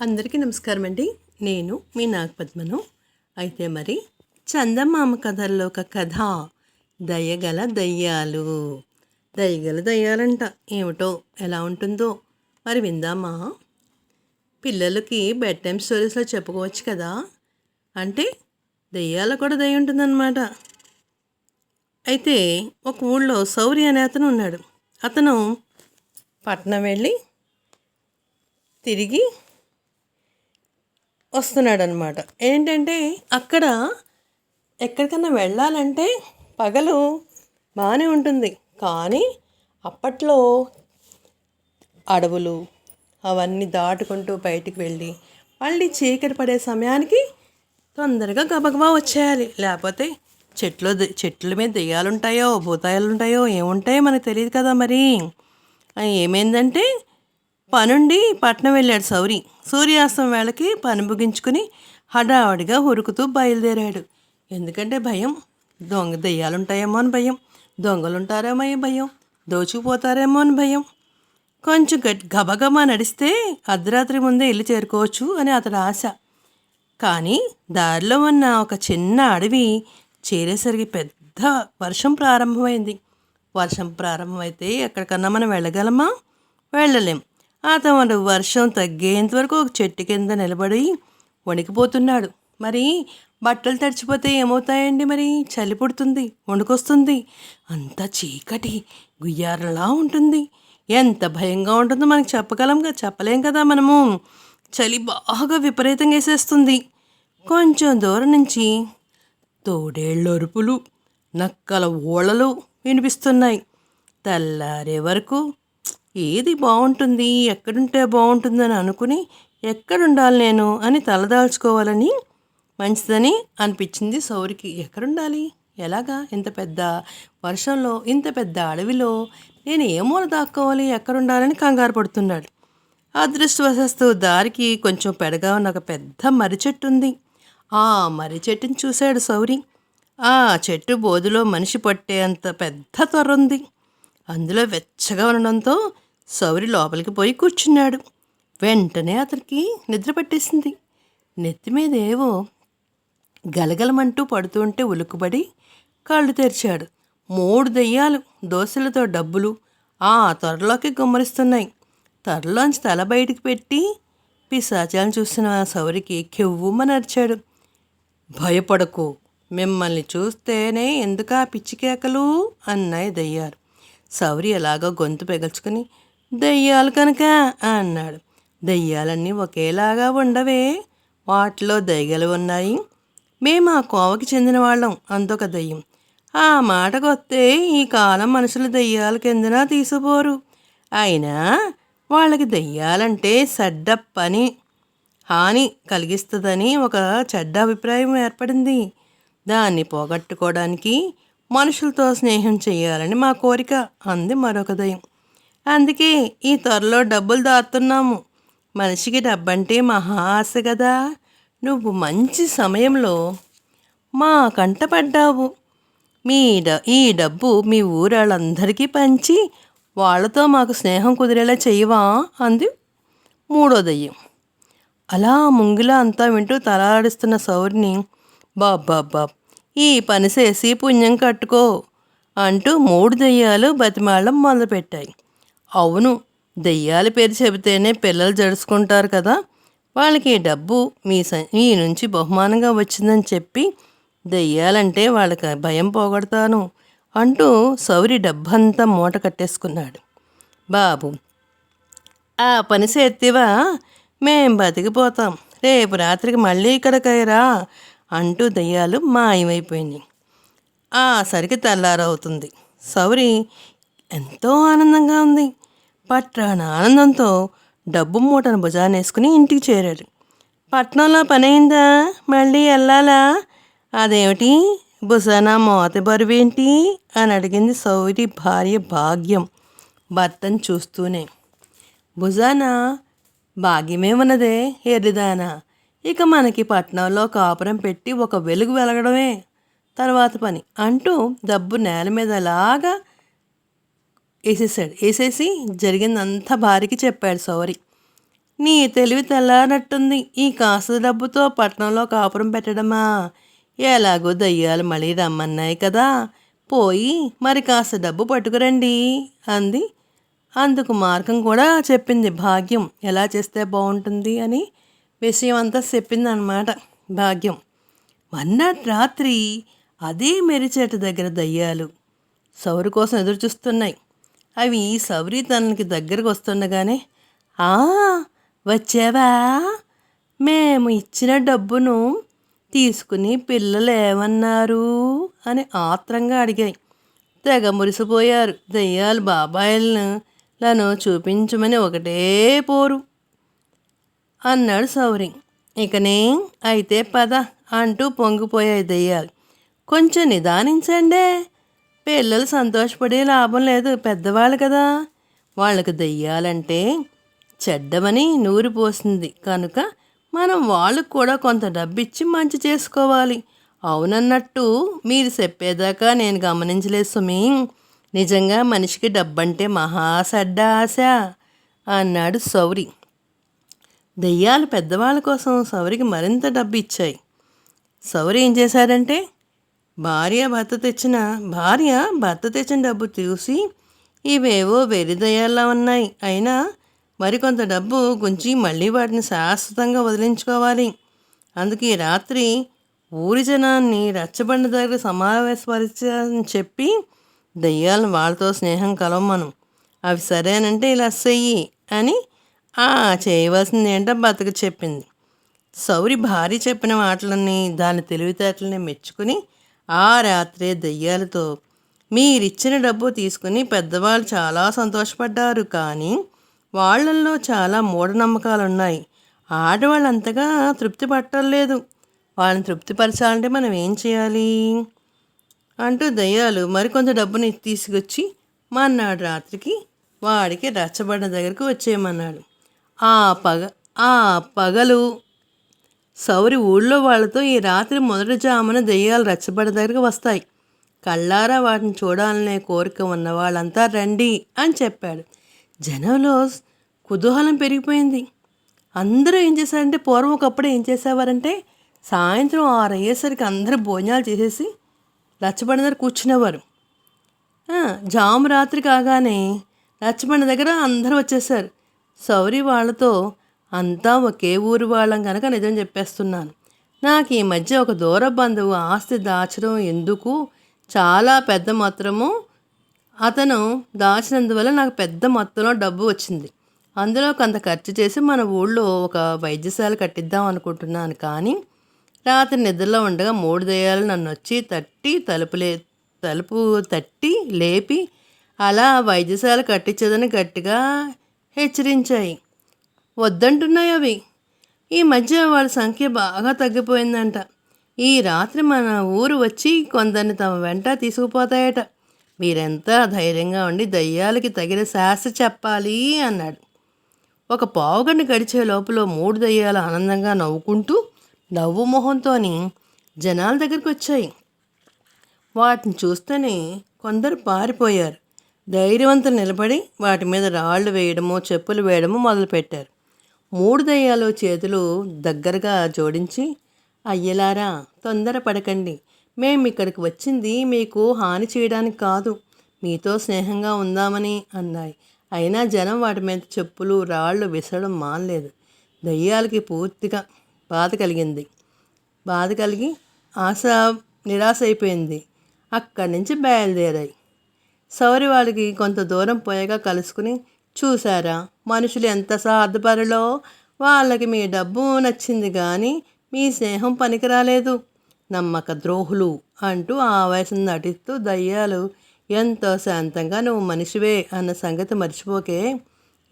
అందరికీ నమస్కారం అండి. నేను మీ నాగపద్మను. అయితే మరి చందమామ కథల్లో ఒక కథ. దయగల దయ్యాలు. దయగల దయ్యాలంట. ఏమిటో? ఎలా ఉంటుందో? మరి విందామా? పిల్లలకి బెడ్ టైమ్ స్టోరీస్లో చెప్పుకోవచ్చు కదా? అంటే దయ్యాల కూడా దయ ఉంటుందన్నమాట. అయితే ఒక ఊళ్ళో సౌరి అనే అతను ఉన్నాడు. అతను పట్నం వెళ్ళి తిరిగి వస్తున్నాడనమాట. ఏంటంటే అక్కడ ఎక్కడికన్నా వెళ్ళాలంటే పగలు బాగానే ఉంటుంది. కానీ అప్పట్లో అడవులు అవన్నీ దాటుకుంటూ బయటికి వెళ్ళి మళ్ళీ చీకటి పడే సమయానికి తొందరగా గబగబా వచ్చేయాలి. లేకపోతే చెట్లు చెట్ల మీద దెయ్యాలుంటాయో భూతాయాలు ఉంటాయో ఏముంటాయో మనకు తెలియదు కదా మరి. ఏమైందంటే పనుండి పట్నం వెళ్ళాడు సౌరి. సూర్యాస్తం వేళకి పని ముగించుకుని హడావడిగా ఉరుకుతూ బయలుదేరాడు. ఎందుకంటే భయం. దొంగ దెయ్యాలుంటాయేమో అని భయం. దొంగలుంటారేమో అని భయం. దోచుకుపోతారేమో అని భయం. కొంచెం గట్ గబగబా నడిస్తే అర్ధరాత్రి ముందే ఇల్లు చేరుకోవచ్చు అని అతడి ఆశ. కానీ దారిలో ఉన్న ఒక చిన్న అడవి చేరేసరికి పెద్ద వర్షం ప్రారంభమైంది. వర్షం ప్రారంభమైతే ఎక్కడికన్నా మనం వెళ్ళగలమా? వెళ్ళలేం. అతను వర్షం తగ్గేంత వరకు ఒక చెట్టు కింద నిలబడి వణికిపోతున్నాడు. మరి బట్టలు తడిచిపోతే ఏమవుతాయండి మరి? చలి పుడుతుంది వణుకొస్తుంది. అంత చీకటి గుయ్యారలా ఉంటుంది. ఎంత భయంగా ఉంటుందో మనకు చెప్పగలం కదా చెప్పలేం కదా మనము. చలి బాగా విపరీతంగా వేసేస్తుంది. కొంచెం దూరం నుంచి తోడేళ్ళ అరుపులు నక్కల ఓళలు వినిపిస్తున్నాయి. తెల్లారే వరకు ఏది బాగుంటుంది ఎక్కడుంటే బాగుంటుందని అనుకుని ఎక్కడుండాలి నేను అని తలదాల్చుకోవాలని మంచిదని అనిపించింది సౌరికి. ఎక్కడుండాలి? ఎలాగా? ఇంత పెద్ద వర్షంలో ఇంత పెద్ద అడవిలో నేను ఏ మూల దాక్కోవాలి ఎక్కడుండాలని కంగారు పడుతున్నాడు. అదృష్టవశస్తు దారికి కొంచెం పెడగా ఉన్న ఒక పెద్ద మర్రి చెట్టు ఉంది. ఆ మర్రి చెట్టుని చూశాడు సౌరి. ఆ చెట్టు బోధులో మనిషి పట్టేంత పెద్ద తొర్ర ఉంది. అందులో వెచ్చగా ఉండడంతో సౌరి లోపలికి పోయి కూర్చున్నాడు. వెంటనే అతనికి నిద్ర పట్టేసింది. నెత్తి మీద ఏవో గలగలమంటూ పడుతుంటే ఉలుకుబడి కళ్ళు తెరిచాడు. మూడు దెయ్యాలు దోశలతో డబ్బులు ఆ త్వరలోకి గుమ్మరిస్తున్నాయి. త్వరలోంచి తల బయటికి పెట్టి పిశాచాలను చూసిన సౌరికి కెవ్వుమని అరిచాడు భయపడకు మిమ్మల్ని చూస్తేనే ఎందుకు పిచ్చి కేకలు? అన్నాయి దయ్యారు సౌరి ఎలాగో గొంతు పెగల్చుకుని దయ్యాలు కనుక అన్నాడు. దయ్యాలన్నీ ఒకేలాగా ఉండవే. వాటిలో దయ్యలు ఉన్నాయి. మేము ఆ కోవకి చెందిన వాళ్ళం అందొక దయ్యం. ఆ మాటకొస్తే ఈ కాలం మనుషులు దయ్యాల కిందన తీసుకోరు అయినా వాళ్ళకి దయ్యాలంటే సడ్డ పని హాని కలిగిస్తుందని ఒక చెడ్డ అభిప్రాయం ఏర్పడింది. దాన్ని పోగొట్టుకోవడానికి మనుషులతో స్నేహం చేయాలని మా కోరిక అంది మరొక దయం అందుకే ఈ త్వరలో డబ్బులు దాస్తున్నాము మనిషికి డబ్బంటే మహా ఆశ కదా నువ్వు మంచి సమయంలో మా కంటపడ్డావు మీ డ ఈ డబ్బు మీ ఊరాళ్ళందరికీ పంచి వాళ్ళతో మాకు స్నేహం కుదిరేలా చేయవా? అంది మూడో దయ్యం. అలా ముంగిలా అంతా వింటూ తలాడిస్తున్న సౌరిని బాబ్ బాబ్ బాబ్ ఈ పని చేసి పుణ్యం కట్టుకో అంటూ మూడు దెయ్యాలు బతిమాళ్ళం మొదలుపెట్టాయి. అవును దెయ్యాల పేరు చెబితేనే పిల్లలు జడుచుకుంటారు కదా. వాళ్ళకి డబ్బు మీ మీ నుంచి బహుమానంగా వచ్చిందని చెప్పి దెయ్యాలంటే వాళ్ళకి భయం పోగొడతాను అంటూ సౌరి డబ్బంతా మూట కట్టేసుకున్నాడు. బాబు ఆ పని చేత్తివా? మేం బతికిపోతాం. రేపు రాత్రికి మళ్ళీ ఇక్కడికైరా. అంటూ దయ్యాలు మాయమైపోయినాయి. ఆ సరికి తెల్లారవుతుంది. సౌరి ఎంతో ఆనందంగా ఉంది. పట్టాన ఆనందంతో డబ్బు మూటను భుజానేసుకుని ఇంటికి చేరాడు. పట్నంలో పనైందా? మళ్ళీ వెళ్ళాలా? అదేమిటి? భుజాన మోత బరువేంటి? అని అడిగింది సౌరి భార్య భాగ్యం భర్తను చూస్తూనే. భుజాన భాగ్యమే ఉన్నదే ఎర్రిదానా? ఇక మనకి పట్నంలో కాపురం పెట్టి ఒక వెలుగు వెలగడమే. తర్వాత పని అంటూ డబ్బు నేల మీద అలాగా వేసేసాడు వేసేసి జరిగిందంతా భార్యకి చెప్పాడు సౌరి. నీ తెలివి తెల్లారనట్టుంది. ఈ కాస్త డబ్బుతో పట్నంలో కాపురం పెట్టడమా? ఎలాగో దయ్యాలు మళ్ళీ రమ్మన్నాయి కదా. పోయి మరి కాస్త డబ్బు పట్టుకురండి అంది. అందుకు మార్గం కూడా చెప్పింది భాగ్యం. ఎలా చేస్తే బాగుంటుంది అని విషయం అంతా చెప్పిందనమాట భాగ్యం. మన్నాటి రాత్రి అదే మెరిచేట దగ్గర దయ్యాలు సౌరు కోసం ఎదురు చూస్తున్నాయి. అవి సౌరి తనకి దగ్గరకు వస్తుండగానే "ఆ, వచ్చావా? మేము ఇచ్చిన డబ్బును తీసుకుని పిల్లలు ఏమన్నారు అని ఆత్రంగా అడిగాయి. తెగ మురిసిపోయారు. దయ్యాలు బాబాయిలను చూపించమని ఒకటే పోరు. అన్నాడు సౌరి. ఇకనే అయితే పద అంటూ పొంగిపోయాయి దయ్యాలు కొంచెం నిదానించండే. పిల్లలు సంతోషపడే లాభం లేదు పెద్దవాళ్ళు కదా. వాళ్ళకి దయ్యాలంటే చెడ్డమని నూరి పోసింది. కనుక మనం వాళ్ళకు కూడా కొంత డబ్బిచ్చి మంచి చేసుకోవాలి. అవునన్నట్టు మీరు చెప్పేదాకా నేను గమనించలేదు సుమి. నిజంగా మనిషికి డబ్బంటే మహాసడ్డ ఆశ అన్నాడు సౌరి. దెయ్యాలు పెద్దవాళ్ళ కోసం సౌరికి మరింత డబ్బు ఇచ్చాయి సౌరి ఏం చేశారంటే భార్య భర్త తెచ్చిన భార్య భర్త తెచ్చిన డబ్బు చూసి ఇవేవో వెరి దయ్యాల్లా ఉన్నాయి. అయినా మరికొంత డబ్బు గుంచి మళ్ళీ వాటిని శాశ్వతంగా వదిలించుకోవాలి. అందుకే ఈ రాత్రి ఊరి జనాన్ని రచ్చబండ దగ్గర సమావేశపరిచని చెప్పి దయ్యాలను వాళ్ళతో స్నేహం కలవమను. అవి సరేనంటే ఇలా చెయ్యి అని చేయవలసింది ఏంటో బతక చెప్పింది. సౌరి భార్య చెప్పిన మాటలన్నీ దాని తెలివితేటలని మెచ్చుకుని ఆ రాత్రే దయ్యాలతో మీరిచ్చిన డబ్బు తీసుకుని పెద్దవాళ్ళు చాలా సంతోషపడ్డారు. కానీ వాళ్ళల్లో చాలా మూఢనమ్మకాలు ఉన్నాయి ఆడవాళ్ళు అంతగా తృప్తి పట్టలేదు. వాళ్ళని తృప్తిపరచాలంటే మనం ఏం చేయాలి? అంటూ దయ్యాలు మరికొంత డబ్బుని తీసుకొచ్చి మన్నాడు రాత్రికి వాడికి రచ్చబడిన దగ్గరకు వచ్చేయమన్నాడు. ఆ పగ ఆ పగలు. సౌరి ఊళ్ళో వాళ్ళతో ఈ రాత్రి మొదటి జామున దెయ్యాలు రచ్చబడ్డ దగ్గరికి వస్తాయి. కళ్ళారా వాటిని చూడాలనే కోరిక ఉన్న వాళ్ళంతా రండి అని చెప్పాడు. జనంలో కుతూహలం పెరిగిపోయింది. అందరూ ఏం చేశారంటే పూర్వం ఒకప్పుడు ఏం చేసేవారంటే సాయంత్రం ఆరు అయ్యేసరికి అందరూ భోజనాలు చేసేసి రచ్చబండ దగ్గర కూర్చునేవారు. జాము రాత్రి కాగానే లచ్చబండ దగ్గర అందరూ వచ్చేసారు. సౌరి వాళ్ళతో అంతా ఒకే ఊరు వాళ్ళం కనుక నిజం చెప్పేస్తున్నాను. నాకు ఈ మధ్య ఒక దూర బంధువు ఆస్తి దాచడం ఎందుకు? చాలా పెద్ద మొత్తము అతను దాచినందువల్ల నాకు పెద్ద మొత్తంలో డబ్బు వచ్చింది. అందులో కొంత ఖర్చు చేసి మన ఊళ్ళో ఒక వైద్యశాల కట్టిద్దాం అనుకుంటున్నాను కానీ రాత్రి నిద్రలో ఉండగా మూడు దయ్యాలు నన్ను వచ్చి తట్టి తలుపులే తలుపు తట్టి లేపి అలా వైద్యశాల కట్టించదని గట్టిగా హెచ్చరించాయి. వద్దంటున్నాయి అవి. ఈ మధ్య వాళ్ళ సంఖ్య బాగా తగ్గిపోయిందంట. ఈ రాత్రి మన ఊరు వచ్చి కొందరిని తమ వెంట తీసుకుపోతాయట. మీరెంతా ధైర్యంగా ఉండి దయ్యాలకి తగిన శాస్త్ర చెప్పాలి అన్నాడు. ఒక పావుగంట గడిచే లోపల మూడు దయ్యాలు ఆనందంగా నవ్వుకుంటూ నవ్వు మొహంతోని జనాల దగ్గరికి వచ్చాయి వాటిని చూస్తేనే కొందరు పారిపోయారు. ధైర్యవంతులు నిలబడి వాటి మీద రాళ్ళు వేయడము చెప్పులు వేయడము మొదలుపెట్టారు. మూడు దయ్యాలు చేతులు దగ్గరగా జోడించి అయ్యలారా తొందరపడకండి మేము ఇక్కడికి వచ్చింది మీకు హాని చేయడానికి కాదు. మీతో స్నేహంగా ఉందామని అన్నాయి. అయినా జనం వాటి మీద చెప్పులు రాళ్ళు విసరడం మానలేదు. దయ్యాలకి పూర్తిగా బాధ కలిగింది. బాధ కలిగి ఆశ నిరాశ అయిపోయింది. అక్కడి నుంచి బయలుదేరాయి. సౌరి వాళ్ళకి కొంత దూరం పోయాక కలుసుకుని చూసారా మనుషులు ఎంత స్వార్థపరులో వాళ్ళకి మీ డబ్బు నచ్చింది కానీ మీ స్నేహం పనికిరాలేదు. నమ్మక ద్రోహులు అంటూ ఆవేశం నటిస్తూ దయ్యాలు ఎంతో శాంతంగా నువ్వు మనిషివే అన్న సంగతి మర్చిపోకే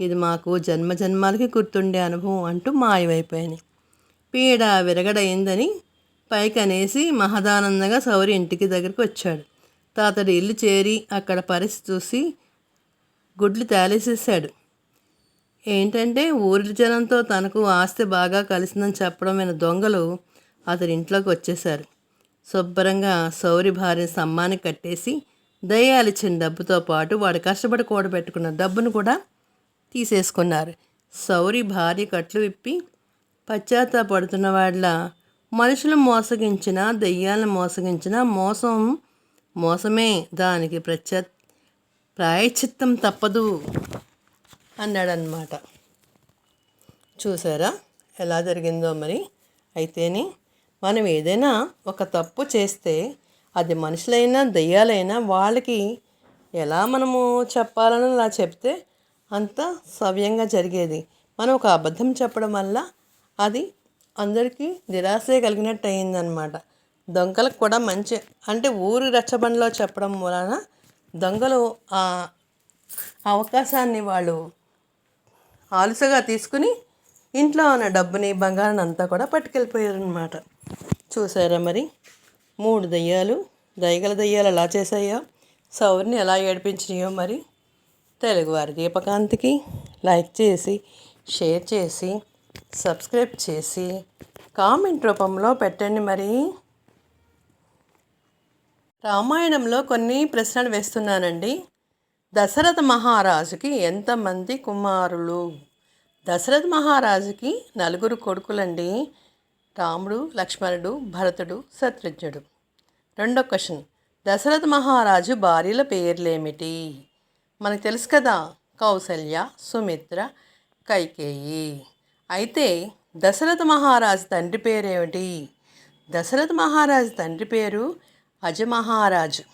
ఇది మాకు జన్మ జన్మాలకి గుర్తుండే అనుభవం అంటూ మాయమైపోయాను. పీడ విరగడైందని పైకనేసి మహదానందంగా సౌరి ఇంటికి దగ్గరికి వచ్చాడు. తాతడి ఇల్లు చేరి అక్కడ పరిస్థితి చూసి గుడ్లు తేలేసేసాడు ఏంటంటే ఊరి జనంతో తనకు ఆస్తి బాగా కలిసిందని చెప్పడమైన దొంగలు అతని ఇంట్లోకి వచ్చేశారు. శుభ్రంగా సౌరి భార్య సమ్మాని కట్టేసి దయ్యాలిచ్చిన డబ్బుతో పాటు వాడు కష్టపడి కూడబెట్టుకున్న డబ్బును కూడా తీసేసుకున్నారు. సౌరి భార్య కట్లు విప్పి పశ్చాత్తాపడుతున్న వాళ్ళ మనుషులు మోసగించిన దెయ్యాలను మోసగించిన మోసం మోసమే దానికి ప్రత్య ప్రాయశ్చిత్తం తప్పదు అన్నాడనమాట చూసారా? ఎలా జరిగిందో మరి? అయితేనే మనం ఏదైనా ఒక తప్పు చేస్తే అది మనుషులైనా దెయ్యాలైనా వాళ్ళకి ఎలా మనము చెప్పాలని అలా చెప్తే అంత సవ్యంగా జరిగేది. మనం ఒక అబద్ధం చెప్పడం వల్ల అది అందరికీ నిరాశ కలిగినట్టు అయిందనమాట దొంగలకు కూడా మంచి అంటే ఊరి రచ్చబండలో చెప్పడం వలన దొంగలు ఆ అవకాశాన్ని వాళ్ళు ఆలుసగా తీసుకుని ఇంట్లో ఉన్న డబ్బుని బంగారాన్ని అంతా కూడా పట్టుకెళ్ళిపోయారనమాట చూసారా మరి? మూడు దయ్యాలు దయగల దయ్యాలు ఎలా చేశాయో సౌరిని ఎలా ఏడిపించినాయో మరి? తెలుగువారి దీపకాంతికి లైక్ చేసి షేర్ చేసి సబ్స్క్రైబ్ చేసి కామెంట్ రూపంలో పెట్టండి మరి. రామాయణంలో కొన్ని ప్రశ్నలు వేస్తున్నానండి. దశరథ మహారాజుకి ఎంతమంది కుమారులు? దశరథ మహారాజుకి నలుగురు కొడుకులండి. రాముడు లక్ష్మణుడు భరతుడు శత్రుఘ్నుడు. రెండో క్వశ్చన్. దశరథ మహారాజు భార్యల పేర్లేమిటి? మనకు తెలుసు కదా కౌసల్య సుమిత్ర కైకేయి. అయితే దశరథ మహారాజు తండ్రి పేరేమిటి? దశరథ మహారాజు తండ్రి పేరు అజమహారాజు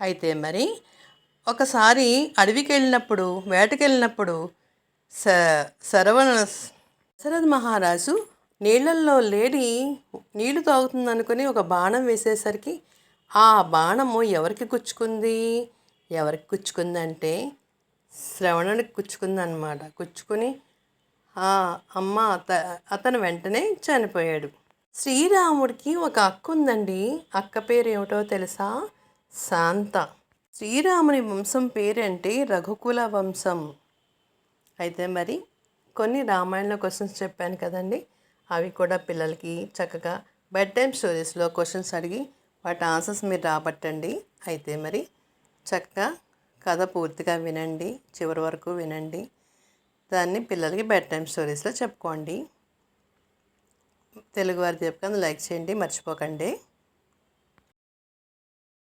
అయితే మరి ఒకసారి అడవికి వెళ్ళినప్పుడు వేటకెళ్ళినప్పుడు స శరవణ దశరథ మహారాజు నీళ్ళల్లో లేడి నీళ్ళు తాగుతుందనుకుని ఒక బాణం వేసేసరికి ఆ బాణము ఎవరికి గుచ్చుకుంది? ఎవరికి గుచ్చుకుందంటే శ్రవణుడికి గుచ్చుకుందనమాట గుచ్చుకుని అమ్మ అత అతను వెంటనే చనిపోయాడు. శ్రీరాముడికి ఒక అక్క ఉందండి అక్క పేరు ఏమిటో తెలుసా? శాంత. శ్రీరాముని వంశం పేరంటే రఘుకుల వంశం. అయితే మరి కొన్ని రామాయణ క్వశ్చన్స్ చెప్పాను కదండి. అవి కూడా పిల్లలకి చక్కగా బెడ్ టైమ్ స్టోరీస్లో క్వశ్చన్స్ అడిగి వాటి ఆన్సర్స్ మీరు రాబట్టండి. అయితే మరి చక్కగా కథ పూర్తిగా వినండి. చివరి వరకు వినండి. దాన్ని పిల్లలకి బెడ్ టైమ్ స్టోరీస్లో చెప్పుకోండి. తెలుగువారి చెప్పకుండా లైక్ చేయండి మర్చిపోకండి.